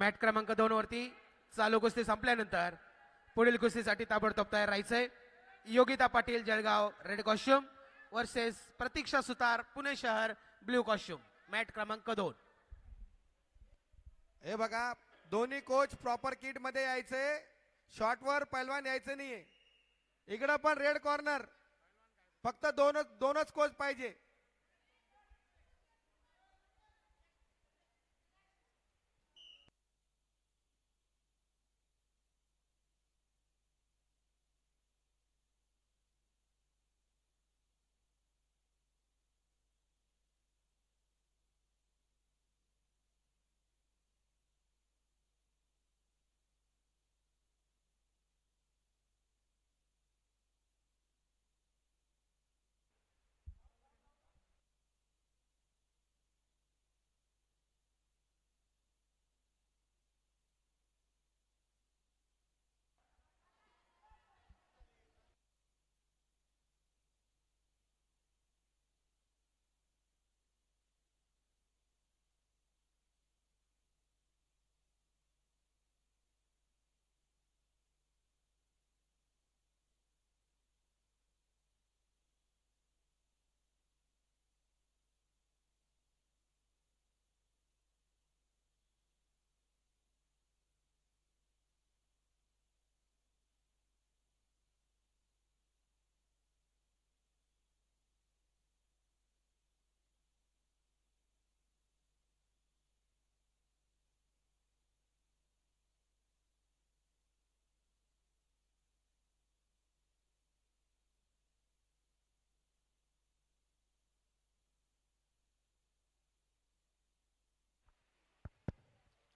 Mat क्रमांक दोन वरती चालू कुस्ती संपल्यानंतर पुढील कुस्तीसाठी ताबडतोब तयार राहायचंय. Yogita Patil Jalgaon red costume versus Pratiksha Sutar Pune शहर ब्ल्यू कॉस्ट्युम मॅट क्रमांक दोन. हे बघा दोन्ही कोच प्रॉपर किटमध्ये यायचे. शॉर्टवर पैलवान यायचं नाहीये. इकडं पण रेड कॉर्नर फक्त दोनच दोनच कोच पाहिजे.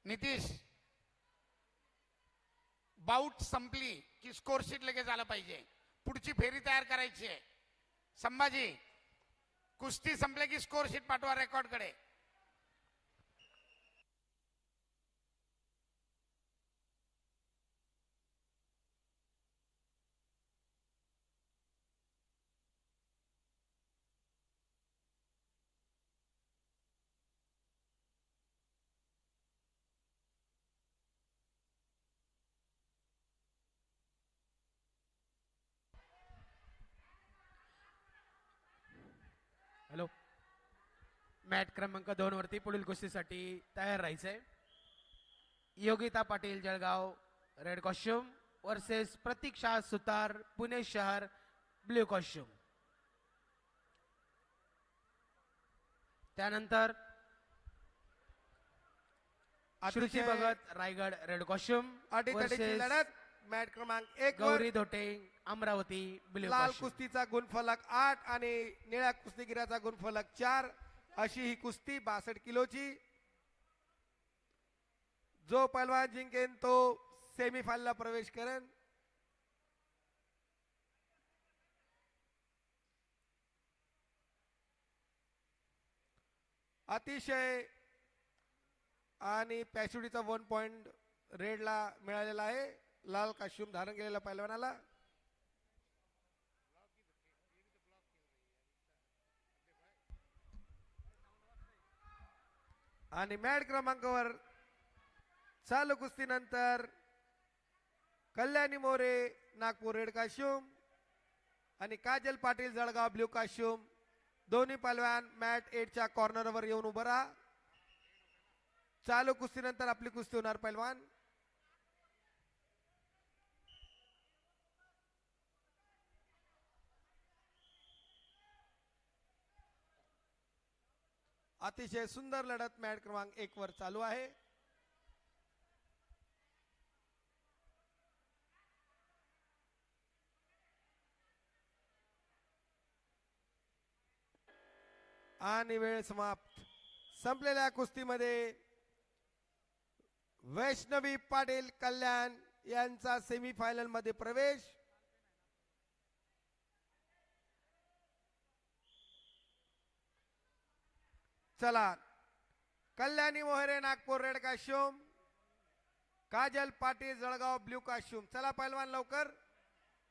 नितीश बाउट संपली की स्कोरशीट लगेच आलं पाहिजे. पुढची फेरी तयार करायची आहे. संभाजी कुस्ती संपले की स्कोरशीट पाठवा रेकॉर्डकडे मॅट क्रमांक दोन वरती पुढील कुस्तीसाठी तयार राहायचंय. Yogita Patil Jalgaon red costume versus Pratiksha Sutar Pune शहर ब्ल्यू कॉस्ट्युम त्यानंतर श्रुती भगत रायगड रेड कॉस्ट्युम लढत. मॅट क्रमांक एक गौरी धोटे अमरावती ब्ल्यू लाल कुस्तीचा गुणफलक आठ आणि निळ्या कुस्तीगिराचा गुणफलक चार. अशी ही कुस्ती बासष्ट किलोची. जो पैलवान जिंकेन तो सेमीफायनलला प्रवेश करेन. अतिशय आणि पॅशुडीचा वन पॉइंट रेडला मिळालेला आहे. लाल काश्यूम धारण केलेल्या पैलवानाला आणि मॅट क्रमांकावर चालू कुस्तीनंतर कल्याणी मोरे नागपूर रेड काश्युम आणि काजल पाटील जळगाव ब्ल्यू काश्युम दोन्ही पलवान मॅट एटच्या कॉर्नरवर येऊन उभं राहा. चालू कुस्तीनंतर आपली कुस्ती होणार पैलवान. अतिशय सुंदर लढत मॅट क्रमांक एक वर चालू आहे. आणि वेळ समाप्त. संपलेल्या कुस्तीमध्ये वैष्णवी पाटील कल्याण यांचा सेमीफायनलमध्ये प्रवेश. चला Kalyani Mohare Nagpur red costume Kajal Patil Jalgaon blue costume चला पैलवान लवकर।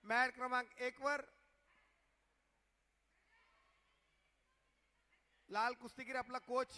मॅट क्रमांक एक वर। लाल कुस्तीगीर आपला कोच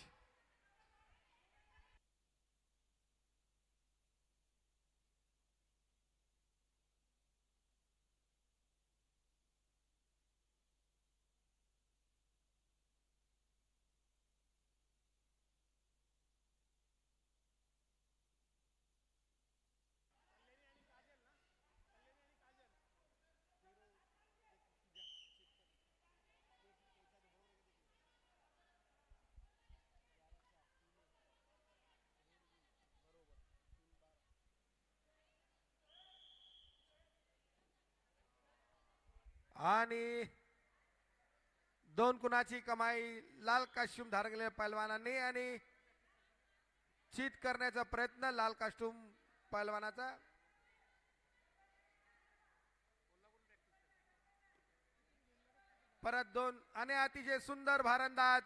आणि दोन कुणाची कमाई लाल कास्ट्यूम धारलेल्या पैलवानांनी आणि चीत करण्याचा प्रयत्न लाल कास्ट्यूम पैलवानाचा परत दोन आणि अतिशय सुंदर भारंदाज.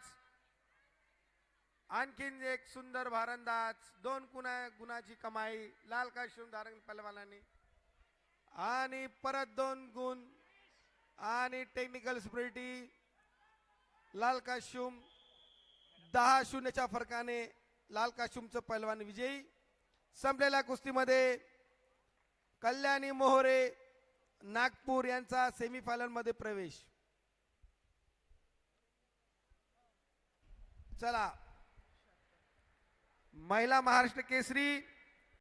आणखीन एक सुंदर भारंदाज दोन कुणा गुणाची कमाई लाल कास्ट्यूम धारण पैलवानांनी आणि परत दोन गुण आणि टेक्निकल स्प्रिटी लाल काश्यूम दहा शून्यच्या फरकाने लाल काश्यूमचं पैलवान विजयी. संपलेल्या कुस्तीमध्ये कल्याणी मोहरे नागपूर यांचा सेमीफायनलमध्ये प्रवेश. चला. महिला महाराष्ट्र केसरी